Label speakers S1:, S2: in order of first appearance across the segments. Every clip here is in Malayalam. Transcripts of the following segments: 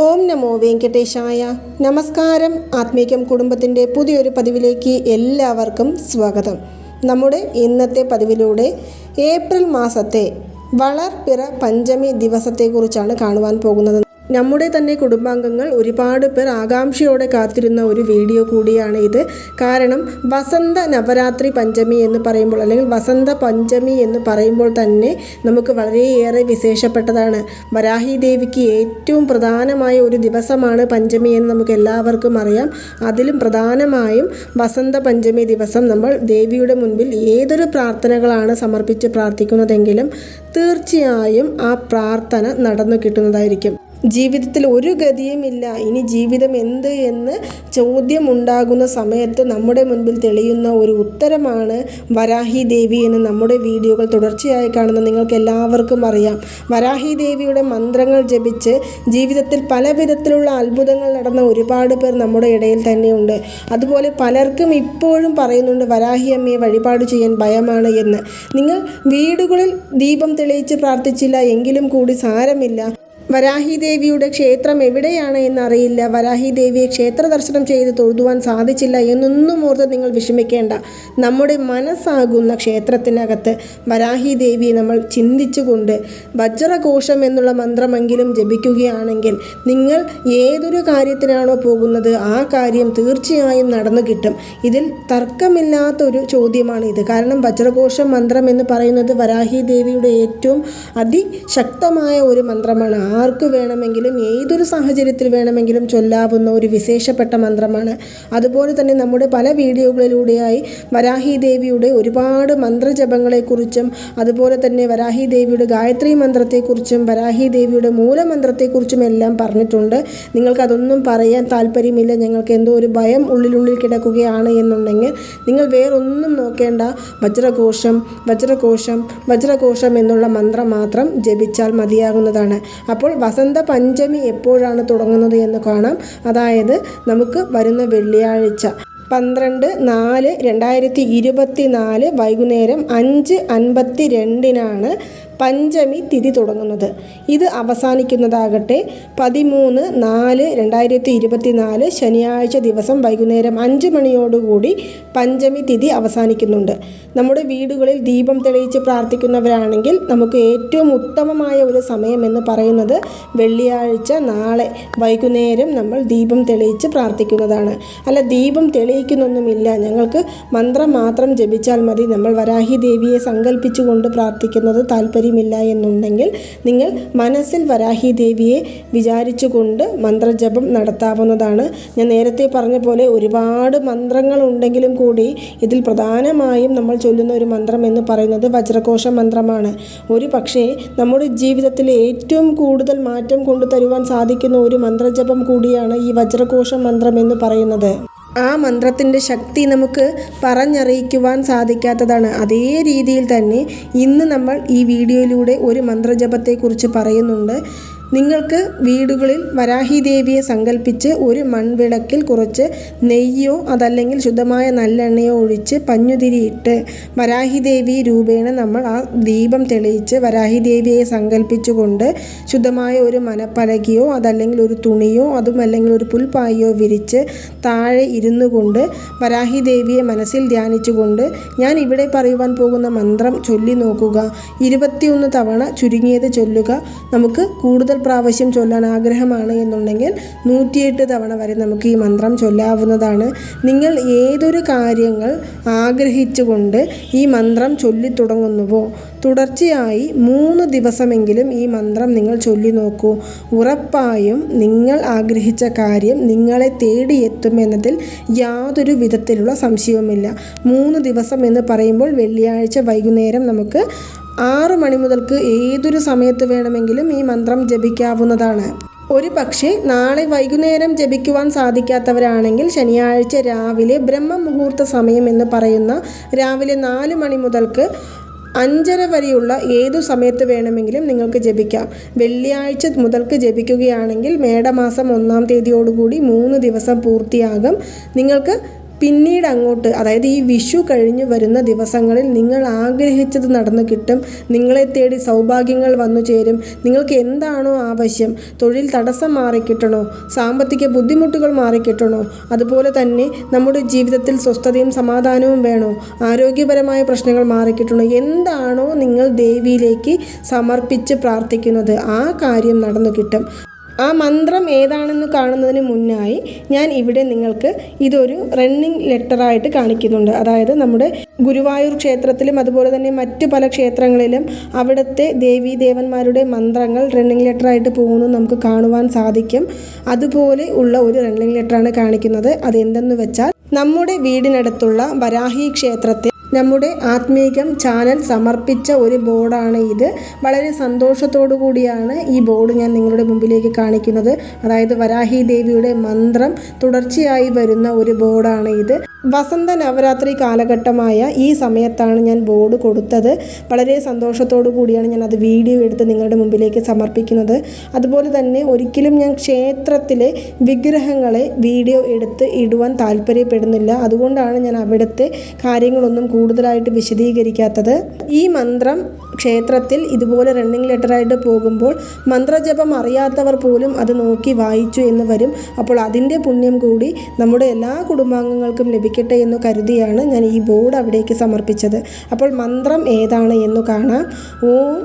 S1: ഓം നമോ വെങ്കടേശായ. നമസ്കാരം. ആത്മീകം കുടുംബത്തിന്റെ പുതിയൊരു പതിവിലേക്ക് എല്ലാവർക്കും സ്വാഗതം. നമ്മുടെ ഇന്നത്തെ പതിവിലൂടെ ഏപ്രിൽ മാസത്തെ വളർപ്പിറ പഞ്ചമി ദിവസത്തെക്കുറിച്ചാണ് കാണുവാൻ പോകുന്നത്. നമ്മുടെ തന്നെ കുടുംബാംഗങ്ങൾ ഒരുപാട് പേർ ആകാംക്ഷയോടെ കാത്തിരുന്ന ഒരു വീഡിയോ കൂടിയാണ് ഇത്. കാരണം വസന്ത നവരാത്രി പഞ്ചമി എന്ന് പറയുമ്പോൾ അല്ലെങ്കിൽ വസന്ത പഞ്ചമി എന്ന് പറയുമ്പോൾ തന്നെ നമുക്ക് വളരെയേറെ വിശേഷപ്പെട്ടതാണ്. വരാഹി ദേവിക്ക് ഏറ്റവും പ്രധാനമായ ഒരു ദിവസമാണ് പഞ്ചമി എന്ന് നമുക്ക് എല്ലാവർക്കും അറിയാം. അതിലും പ്രധാനമായും വസന്ത പഞ്ചമി ദിവസം നമ്മൾ ദേവിയുടെ മുൻപിൽ ഏതൊരു പ്രാർത്ഥനകളാണ് സമർപ്പിച്ച് പ്രാർത്ഥിക്കുന്നതെങ്കിലും തീർച്ചയായും ആ പ്രാർത്ഥന നടന്നു കിട്ടുന്നതായിരിക്കും. ജീവിതത്തിൽ ഒരു ഗതിയുമില്ല ഇനി ജീവിതം എന്ത് എന്ന് ചോദ്യമുണ്ടാകുന്ന സമയത്ത് നമ്മുടെ മുൻപിൽ തെളിയുന്ന ഒരു ഉത്തരമാണ് വരാഹി ദേവി എന്ന് നമ്മുടെ വീഡിയോകൾ തുടർച്ചയായി കാണുന്ന നിങ്ങൾക്ക് എല്ലാവർക്കും അറിയാം. വരാഹി ദേവിയുടെ മന്ത്രങ്ങൾ ജപിച്ച് ജീവിതത്തിൽ പല വിധത്തിലുള്ള അത്ഭുതങ്ങൾ നടന്ന ഒരുപാട് പേർ നമ്മുടെ ഇടയിൽ തന്നെയുണ്ട്. അതുപോലെ പലർക്കും ഇപ്പോഴും പറയുന്നുണ്ട് വരാഹി അമ്മയെ വഴിപാട് ചെയ്യാൻ ഭയമാണ് എന്ന്. നിങ്ങൾ വീടുകളിൽ ദീപം തെളിയിച്ച് പ്രാർത്ഥിച്ചില്ല എങ്കിലും കൂടി സാരമില്ല. വരാഹി ദേവിയുടെ ക്ഷേത്രം എവിടെയാണ് എന്നറിയില്ല. വരാഹി ദേവിയെ ക്ഷേത്ര ദർശനം ചെയ്ത് തൊഴുതുവാൻ സാധിച്ചില്ല എന്നൊന്നും ഓർത്ത് നിങ്ങൾ വിഷമിക്കേണ്ട. നമ്മുടെ മനസ്സാകുന്ന ക്ഷേത്രത്തിനകത്ത് വരാഹി ദേവിയെ നമ്മൾ ചിന്തിച്ചുകൊണ്ട് വജ്രകോശം എന്നുള്ള മന്ത്രമെങ്കിലും ജപിക്കുകയാണെങ്കിൽ നിങ്ങൾ ഏതൊരു കാര്യത്തിനാണോ പോകുന്നത് ആ കാര്യം തീർച്ചയായും നടന്നു കിട്ടും. ഇതിൽ തർക്കമില്ലാത്തൊരു ചോദ്യമാണ് ഇത്. കാരണം വജ്രകോശം മന്ത്രം എന്ന് പറയുന്നത് വരാഹി ദേവിയുടെ ഏറ്റവും അതിശക്തമായ ഒരു മന്ത്രമാണ്. ആർക്ക് വേണമെങ്കിലും ഏതൊരു സാഹചര്യത്തിൽ വേണമെങ്കിലും ചൊല്ലാവുന്ന ഒരു വിശേഷപ്പെട്ട മന്ത്രമാണ്. അതുപോലെ തന്നെ നമ്മുടെ പല വീഡിയോകളിലൂടെയായി വരാഹി ദേവിയുടെ ഒരുപാട് മന്ത്രജപങ്ങളെക്കുറിച്ചും അതുപോലെ തന്നെ വരാഹി ദേവിയുടെ ഗായത്രി മന്ത്രത്തെക്കുറിച്ചും വരാഹി ദേവിയുടെ മൂലമന്ത്രത്തെക്കുറിച്ചും എല്ലാം പറഞ്ഞിട്ടുണ്ട്. നിങ്ങൾക്കതൊന്നും പറയാൻ താല്പര്യമില്ല. ഞങ്ങൾക്ക് എന്തോ ഒരു ഭയം ഉള്ളിലുള്ളിൽ കിടക്കുകയാണ് എന്നുണ്ടെങ്കിൽ നിങ്ങൾ വേറൊന്നും നോക്കേണ്ട. വജ്രകോശം വജ്രകോശം വജ്രകോശം എന്നുള്ള മന്ത്രം മാത്രം ജപിച്ചാൽ മതിയാകുന്നതാണ്. അപ്പോൾ വസന്ത പഞ്ചമി എപ്പോഴാണ് തുടങ്ങുന്നത് എന്ന് കാണാം. അതായത് നമുക്ക് വരുന്ന വെള്ളിയാഴ്ച. പന്ത്രണ്ട് നാല് രണ്ടായിരത്തി ഇരുപത്തി നാല് വൈകുന്നേരം അഞ്ച് അൻപത്തി രണ്ടിനാണ് പഞ്ചമി തിഥി തുടങ്ങുന്നത്. ഇത് അവസാനിക്കുന്നതാകട്ടെ പതിമൂന്ന് നാല് രണ്ടായിരത്തി ഇരുപത്തി നാല് ശനിയാഴ്ച ദിവസം വൈകുന്നേരം അഞ്ച് മണിയോടുകൂടി പഞ്ചമി തിഥി അവസാനിക്കുന്നുണ്ട്. നമ്മുടെ വീടുകളിൽ ദീപം തെളിയിച്ച് പ്രാർത്ഥിക്കുന്നവരാണെങ്കിൽ നമുക്ക് ഏറ്റവും ഉത്തമമായ ഒരു സമയം എന്ന് പറയുന്നത് വെള്ളിയാഴ്ച നാളെ വൈകുന്നേരം നമ്മൾ ദീപം തെളിയിച്ച് പ്രാർത്ഥിക്കുന്നതാണ്. അല്ല ദീപം തെളിയിക്കുന്നൊന്നുമില്ല. ഞങ്ങൾക്ക് മന്ത്രം മാത്രം ജപിച്ചാൽ മതി. നമ്മൾ വരാഹി ദേവിയെ സങ്കല്പിച്ചുകൊണ്ട് പ്രാർത്ഥിക്കുന്നത് താല്പര്യം താല്പര്യമില്ല എന്നുണ്ടെങ്കിൽ നിങ്ങൾ മനസ്സിൽ വരാഹി ദേവിയെ വിചാരിച്ചുകൊണ്ട് മന്ത്രജപം നടത്താവുന്നതാണ്. ഞാൻ നേരത്തെ പറഞ്ഞ പോലെ ഒരുപാട് മന്ത്രങ്ങൾ ഉണ്ടെങ്കിലും കൂടി ഇതിൽ പ്രധാനമായും നമ്മൾ ചൊല്ലുന്ന ഒരു മന്ത്രം എന്ന് പറയുന്നത് വജ്രകോശ മന്ത്രമാണ്. ഒരു പക്ഷേ നമ്മുടെ ജീവിതത്തിൽ ഏറ്റവും കൂടുതൽ മാറ്റം കൊണ്ടുതരുവാൻ സാധിക്കുന്ന ഒരു മന്ത്രജപം കൂടിയാണ് ഈ വജ്രകോശ മന്ത്രം എന്ന് പറയുന്നത്. ആ മന്ത്രത്തിന്റെ ശക്തി നമുക്ക് പറഞ്ഞറിയിക്കുവാൻ സാധിക്കാത്തതാണ്. അതേ രീതിയിൽ തന്നെ ഇന്ന് നമ്മൾ ഈ വീഡിയോയിലൂടെ ഒരു മന്ത്രജപത്തെക്കുറിച്ച് പറയുന്നുണ്ട്. നിങ്ങൾക്ക് വീടുകളിൽ വരാഹി ദേവിയെ സങ്കല്പിച്ച് ഒരു മൺവിളക്കിൽ കുറച്ച് നെയ്യോ അതല്ലെങ്കിൽ ശുദ്ധമായ നല്ലെണ്ണയോ ഒഴിച്ച് പഞ്ഞുതിരിയിട്ട് വരാഹി ദേവി രൂപേണ നമ്മൾ ആ ദീപം തെളിയിച്ച് വരാഹി ദേവിയെ സങ്കല്പിച്ചുകൊണ്ട് ശുദ്ധമായ ഒരു മനപ്പലകയോ അതല്ലെങ്കിൽ ഒരു തുണിയോ അതും അല്ലെങ്കിൽ ഒരു പുൽപ്പായോ വിരിച്ച് താഴെ ഇരുന്നു കൊണ്ട് വരാഹി ദേവിയെ മനസ്സിൽ ധ്യാനിച്ചുകൊണ്ട് ഞാൻ ഇവിടെ പറയുവാൻ പോകുന്ന മന്ത്രം ചൊല്ലി നോക്കുക. ഇരുപത്തിയൊന്ന് തവണ ചുരുങ്ങിയത് ചൊല്ലുക. നമുക്ക് കൂടുതൽ പ്രാവശ്യം ചൊല്ലാൻ ആഗ്രഹമാണ് എന്നുണ്ടെങ്കിൽ നൂറ്റിയെട്ട് തവണ വരെ നമുക്ക് ഈ മന്ത്രം ചൊല്ലാവുന്നതാണ്. നിങ്ങൾ ഏതൊരു കാര്യങ്ങൾ ആഗ്രഹിച്ചുകൊണ്ട് ഈ മന്ത്രം ചൊല്ലി തുടങ്ങുന്നുവോ? തുടർച്ചയായി മൂന്ന് ദിവസമെങ്കിലും ഈ മന്ത്രം നിങ്ങൾ ചൊല്ലി നോക്കൂ. ഉറപ്പായും നിങ്ങൾ ആഗ്രഹിച്ച കാര്യം നിങ്ങളെ തേടിയെത്തുമെന്നതിൽ യാതൊരു വിധത്തിലുള്ള സംശയവുമില്ല. മൂന്ന് ദിവസം എന്ന് പറയുമ്പോൾ വെള്ളിയാഴ്ച വൈകുന്നേരം നമുക്ക് ആറ് മണി മുതൽക്ക് ഏതൊരു സമയത്ത് വേണമെങ്കിലും ഈ മന്ത്രം ജപിക്കാവുന്നതാണ്. ഒരു പക്ഷേ നാളെ വൈകുന്നേരം ജപിക്കുവാൻ സാധിക്കാത്തവരാണെങ്കിൽ ശനിയാഴ്ച രാവിലെ ബ്രഹ്മ മുഹൂർത്ത സമയം എന്ന് പറയുന്ന രാവിലെ നാല് മണി മുതൽക്ക് അഞ്ചര വരെയുള്ള ഏതു സമയത്ത് വേണമെങ്കിലും നിങ്ങൾക്ക് ജപിക്കാം. വെള്ളിയാഴ്ച മുതൽക്ക് ജപിക്കുകയാണെങ്കിൽ മേടമാസം ഒന്നാം തീയതിയോടുകൂടി മൂന്ന് ദിവസം പൂർത്തിയാകും. നിങ്ങൾക്ക് പിന്നീട് അങ്ങോട്ട് അതായത് ഈ വിഷു കഴിഞ്ഞ് വരുന്ന ദിവസങ്ങളിൽ നിങ്ങൾ ആഗ്രഹിച്ചത് നടന്നു കിട്ടും നിങ്ങളെ തേടി സൗഭാഗ്യങ്ങൾ വന്നു ചേരും നിങ്ങൾക്ക് എന്താണോ ആവശ്യം തൊഴിൽ തടസ്സം മാറിക്കിട്ടണോ സാമ്പത്തിക ബുദ്ധിമുട്ടുകൾ മാറിക്കിട്ടണോ അതുപോലെ തന്നെ നമ്മുടെ ജീവിതത്തിൽ സ്വസ്ഥതയും സമാധാനവും വേണോ ആരോഗ്യപരമായ പ്രശ്നങ്ങൾ മാറിക്കിട്ടണോ എന്താണോ നിങ്ങൾ ദേവിയിലേക്ക് സമർപ്പിച്ച് പ്രാർത്ഥിക്കുന്നത് ആ കാര്യം നടന്നു കിട്ടും. ആ മന്ത്രം ഏതാണെന്ന് കാണുന്നതിന് മുന്നായി ഞാൻ ഇവിടെ നിങ്ങൾക്ക് ഇതൊരു റണ്ണിങ് ലെറ്ററായിട്ട് കാണിക്കുന്നുണ്ട്. അതായത് നമ്മുടെ ഗുരുവായൂർ ക്ഷേത്രത്തിലും അതുപോലെ തന്നെ മറ്റു പല ക്ഷേത്രങ്ങളിലും അവിടുത്തെ ദേവീ ദേവന്മാരുടെ മന്ത്രങ്ങൾ റണ്ണിങ് ലെറ്ററായിട്ട് പോകുന്നത് നമുക്ക് കാണുവാൻ സാധിക്കും. അതുപോലെ ഉള്ള ഒരു റണ്ണിങ് ലെറ്ററാണ് കാണിക്കുന്നത്. അതെന്തെന്ന് വെച്ചാൽ നമ്മുടെ വീടിനടുത്തുള്ള വരാഹി ക്ഷേത്രത്തിൽ നമ്മുടെ ആത്മീകം ചാനൽ സമർപ്പിച്ച ഒരു ബോർഡാണ് ഇത്. വളരെ സന്തോഷത്തോടു കൂടിയാണ് ഈ ബോർഡ് ഞാൻ നിങ്ങളുടെ മുമ്പിലേക്ക് കാണിക്കുന്നത്. അതായത് വരാഹി ദേവിയുടെ മന്ത്രം തുടർച്ചയായി വരുന്ന ഒരു ബോർഡാണ് ഇത്. വസന്ത നവരാത്രി കാലഘട്ടമായ ഈ സമയത്താണ് ഞാൻ ബോർഡ് കൊടുത്തത്. വളരെ സന്തോഷത്തോടു കൂടിയാണ് ഞാൻ അത് വീഡിയോ എടുത്ത് നിങ്ങളുടെ മുമ്പിലേക്ക് സമർപ്പിക്കുന്നത്. അതുപോലെ തന്നെ ഒരിക്കലും ഞാൻ ക്ഷേത്രത്തിലെ വിഗ്രഹങ്ങളെ വീഡിയോ എടുത്ത് ഇടുവാൻ താല്പര്യപ്പെടുന്നില്ല. അതുകൊണ്ടാണ് ഞാൻ അവിടുത്തെ കാര്യങ്ങളൊന്നും കൂടുതലായിട്ട് വിശദീകരിക്കാത്തത്. ഈ മന്ത്രം ക്ഷേത്രത്തിൽ ഇതുപോലെ റണ്ണിങ് ലെറ്ററായിട്ട് പോകുമ്പോൾ മന്ത്രജപം അറിയാത്തവർ പോലും അത് നോക്കി വായിച്ചു എന്ന് വരും. അപ്പോൾ അതിന്റെ പുണ്യം കൂടി നമ്മുടെ എല്ലാ കുടുംബാംഗങ്ങൾക്കും ലഭിക്കട്ടെ എന്ന് കരുതിയാണ് ഞാൻ ഈ ബോർഡ് അവിടേക്ക് സമർപ്പിച്ചത്. അപ്പോൾ മന്ത്രം ഏതാണ് എന്ന് കാണാം. ഓം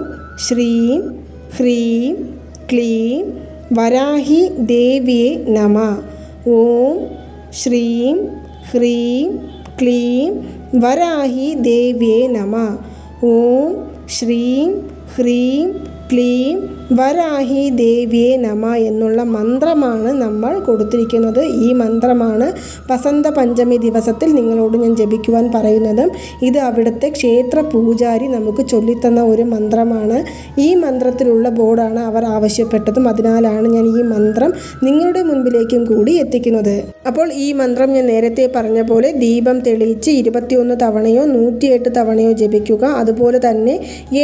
S1: ശ്രീം ഹ്രീം ക്ലീം വരാഹി ദേവിയെ നമ. ഓം ശ്രീം ഹ്രീം ക്ലീം വരാഹി ദേവിയെ നമ. ഓം ശ്രീം ഹ്രീം ക്ലീം വരാഹി ദേവിയെ നമ എന്നുള്ള മന്ത്രമാണ് നമ്മൾ കൊടുത്തിരിക്കുന്നത്. ഈ മന്ത്രമാണ് വസന്ത പഞ്ചമി ദിവസത്തിൽ നിങ്ങളോട് ഞാൻ ജപിക്കുവാൻ പറയുന്നത് ഇത് അവിടുത്തെ ക്ഷേത്ര പൂജാരി നമുക്ക് ചൊല്ലിത്തന്ന ഒരു മന്ത്രമാണ്. ഈ മന്ത്രത്തിലുള്ള ബോർഡാണ് അവർ ആവശ്യപ്പെട്ടതും അതിനാലാണ് ഞാൻ ഈ മന്ത്രം നിങ്ങളുടെ മുൻപിലേക്കും കൂടി എത്തിക്കുന്നത്. അപ്പോൾ ഈ മന്ത്രം ഞാൻ നേരത്തെ പറഞ്ഞ പോലെ ദീപം തെളിയിച്ച് ഇരുപത്തിയൊന്ന് തവണയോ നൂറ്റിയെട്ട് തവണയോ ജപിക്കുക. അതുപോലെ തന്നെ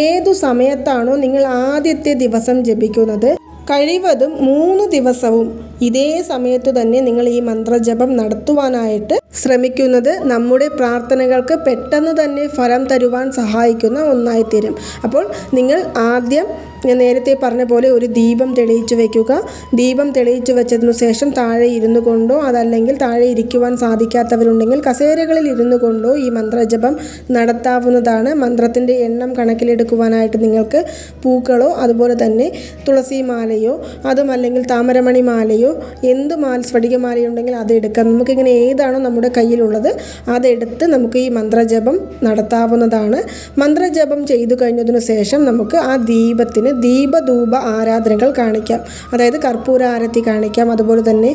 S1: ഏതു സമയത്താണോ നിങ്ങൾ ആദ്യത്തെ ദിവസം ജപിക്കുന്നത് കഴിവതും മൂന്ന് ദിവസവും ഇതേ സമയത്തു തന്നെ നിങ്ങൾ ഈ മന്ത്രജപം നടത്തുവാനായിട്ട് ശ്രമിക്കുന്നത് നമ്മുടെ പ്രാർത്ഥനകൾക്ക് പെട്ടെന്ന് തന്നെ ഫലം തരുവാൻ സഹായിക്കുന്ന ഒന്നായിത്തീരും. അപ്പോൾ നിങ്ങൾ ആദ്യം ഞാൻ നേരത്തെ പറഞ്ഞ പോലെ ഒരു ദീപം തെളിയിച്ചു വയ്ക്കുക ദീപം തെളിയിച്ചു വെച്ചതിനു ശേഷം താഴെ ഇരുന്നു കൊണ്ടോ അതല്ലെങ്കിൽ താഴെ ഇരിക്കുവാൻ സാധിക്കാത്തവരുണ്ടെങ്കിൽ കസേരകളിൽ ഇരുന്നു കൊണ്ടോ ഈ മന്ത്രജപം നടത്താവുന്നതാണ്. മന്ത്രത്തിന്റെ എണ്ണം കണക്കിലെടുക്കുവാനായിട്ട് നിങ്ങൾക്ക് പൂക്കളോ അതുപോലെ തന്നെ തുളസി മാലയോ അതും അല്ലെങ്കിൽ താമരമണി മാലയോ എന്ത് മാല സ്ഫടികമാലയുണ്ടെങ്കിൽ അത് എടുക്കാം. നമുക്കിങ്ങനെ ഏതാണോ നമ്മുടെ കയ്യിലുള്ളത് അതെടുത്ത് നമുക്ക് ഈ മന്ത്രജപം നടത്താവുന്നതാണ്. മന്ത്രജപം ചെയ്തു കഴിഞ്ഞതിന് ശേഷം നമുക്ക് ആ ദീപത്തിന് ദീപധൂപ ആരാധനകൾ കാണിക്കാം. അതായത് കർപ്പൂര ആരത്തി കാണിക്കാം അതുപോലെ തന്നെ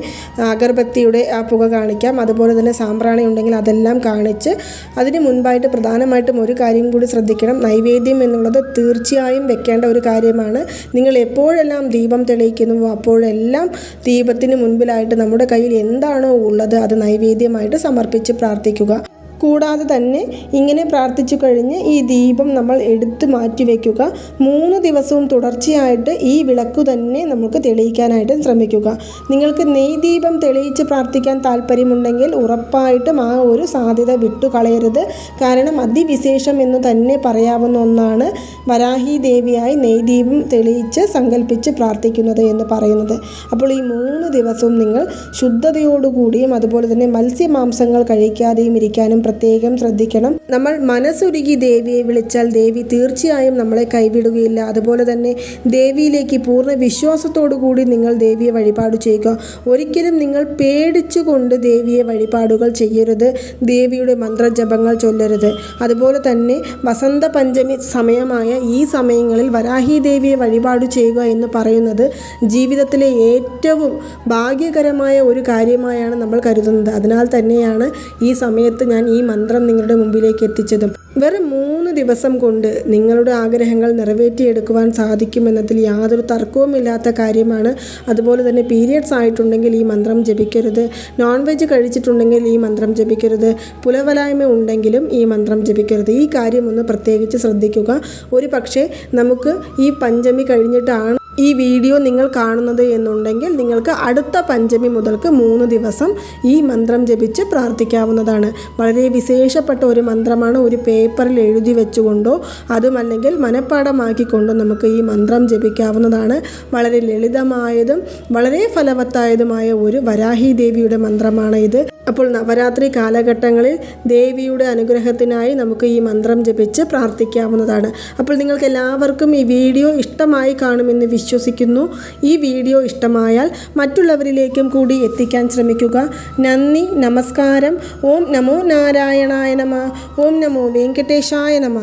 S1: അഗർബത്തിയുടെ ആ പുക കാണിക്കാം അതുപോലെ തന്നെ സാമ്പ്രാണി ഉണ്ടെങ്കിൽ അതെല്ലാം കാണിച്ച് അതിന് മുൻപായിട്ട് പ്രധാനമായിട്ടും ഒരു കാര്യം കൂടി ശ്രദ്ധിക്കണം. നൈവേദ്യം എന്നുള്ളത് തീർച്ചയായും വെക്കേണ്ട ഒരു കാര്യമാണ്. നിങ്ങൾ എപ്പോഴെല്ലാം ദീപം തെളിയിക്കുന്നുവോ അപ്പോഴെല്ലാം ദീപത്തിന് മുൻപിലായിട്ട് നമ്മുടെ കയ്യിൽ എന്താണോ ഉള്ളത് അത് നൈവേദ്യമായിട്ട് സമർപ്പിച്ച് പ്രാർത്ഥിക്കുക. കൂടാതെ തന്നെ ഇങ്ങനെ പ്രാർത്ഥിച്ചു കഴിഞ്ഞ് ഈ ദീപം നമ്മൾ എടുത്തു മാറ്റി വയ്ക്കുക മൂന്ന് ദിവസവും തുടർച്ചയായിട്ട് ഈ വിളക്ക് തന്നെ നമുക്ക് തെളിയിക്കാനായിട്ട് ശ്രമിക്കുക. നിങ്ങൾക്ക് നെയ് ദീപം തെളിയിച്ച് പ്രാർത്ഥിക്കാൻ താല്പര്യമുണ്ടെങ്കിൽ ഉറപ്പായിട്ടും ആ ഒരു സാധ്യത വിട്ടുകളയരുത്. കാരണം അതിവിശേഷം എന്ന് തന്നെ പറയാവുന്ന ഒന്നാണ് വരാഹി ദേവിയായി നെയ് ദീപം തെളിയിച്ച് സങ്കല്പിച്ച് പ്രാർത്ഥിക്കുന്നത് എന്ന് പറയുന്നത്. അപ്പോൾ ഈ മൂന്ന് ദിവസവും നിങ്ങൾ ശുദ്ധതയോടുകൂടിയും അതുപോലെ തന്നെ മത്സ്യമാംസങ്ങൾ കഴിക്കാതെയും ഇരിക്കാനും പ്രത്യേകം ശ്രദ്ധിക്കണം. നമ്മൾ മനസ്സൊരുകി ദേവിയെ വിളിച്ചാൽ ദേവി തീർച്ചയായും നമ്മളെ കൈവിടുകയില്ല. അതുപോലെ തന്നെ ദേവിയിലേക്ക് പൂർണ വിശ്വാസത്തോടു കൂടി നിങ്ങൾ ദേവിയെ വഴിപാട് ചെയ്യുക. ഒരിക്കലും നിങ്ങൾ പേടിച്ചുകൊണ്ട് ദേവിയെ വഴിപാടുകൾ ചെയ്യരുത്. ദേവിയുടെ മന്ത്രജപങ്ങൾ ചൊല്ലരുത്. അതുപോലെ തന്നെ വസന്ത പഞ്ചമി സമയമായ ഈ സമയങ്ങളിൽ വരാഹി ദേവിയെ വഴിപാട് ചെയ്യുക എന്ന് പറയുന്നത് ജീവിതത്തിലെ ഏറ്റവും ഭാഗ്യകരമായ ഒരു കാര്യമായാണ് നമ്മൾ കരുതുന്നത്. അതിനാൽ തന്നെയാണ് ഈ സമയത്ത് ഞാൻ ഈ മന്ത്രം നിങ്ങളുടെ മുമ്പിലേക്ക് എത്തിച്ചതും വെറും മൂന്ന് ദിവസം കൊണ്ട് നിങ്ങളുടെ ആഗ്രഹങ്ങൾ നിറവേറ്റിയെടുക്കുവാൻ സാധിക്കുമെന്നതിൽ യാതൊരു തർക്കവുമില്ലാത്ത കാര്യമാണ്. അതുപോലെ തന്നെ പീരിയഡ്സ് ആയിട്ടുണ്ടെങ്കിൽ ഈ മന്ത്രം ജപിക്കരുത്. നോൺ വെജ് കഴിച്ചിട്ടുണ്ടെങ്കിൽ ഈ മന്ത്രം ജപിക്കരുത്. പുലവലായ്മ ഉണ്ടെങ്കിലും ഈ മന്ത്രം ജപിക്കരുത്. ഈ കാര്യം ഒന്ന് പ്രത്യേകിച്ച് ശ്രദ്ധിക്കുക. ഒരു പക്ഷേ നമുക്ക് ഈ പഞ്ചമി കഴിഞ്ഞിട്ടാണ് ഈ വീഡിയോ നിങ്ങൾ കാണുന്നത് എന്നുണ്ടെങ്കിൽ നിങ്ങൾക്ക് അടുത്ത പഞ്ചമി മുതൽക്ക് മൂന്ന് ദിവസം ഈ മന്ത്രം ജപിച്ച് പ്രാർത്ഥിക്കാവുന്നതാണ്. വളരെ വിശേഷപ്പെട്ട ഒരു മന്ത്രമാണ് ഒരു പേപ്പറിൽ എഴുതി വെച്ചുകൊണ്ടോ അതുമല്ലെങ്കിൽ മനഃപ്പാടമാക്കിക്കൊണ്ടോ നമുക്ക് ഈ മന്ത്രം ജപിക്കാവുന്നതാണ്. വളരെ ലളിതമായതും വളരെ ഫലവത്തായതുമായ ഒരു വരാഹി ദേവിയുടെ മന്ത്രമാണ് ഇത്. അപ്പോൾ നവരാത്രി കാലഘട്ടങ്ങളിൽ ദേവിയുടെ അനുഗ്രഹത്തിനായി നമുക്ക് ഈ മന്ത്രം ജപിച്ച് പ്രാർത്ഥിക്കാവുന്നതാണ്. അപ്പോൾ നിങ്ങൾക്ക് എല്ലാവർക്കും ഈ വീഡിയോ ഇഷ്ടമായി കാണുമെന്ന് വിശ്വസിക്കുന്നു. ഈ വീഡിയോ ഇഷ്ടമായാൽ മറ്റുള്ളവരിലേക്കും കൂടി എത്തിക്കാൻ ശ്രമിക്കുക. നന്ദി നമസ്കാരം. ഓം നമോ നാരായണായ നമ. ഓം നമോ വെങ്കടേശായ നമ.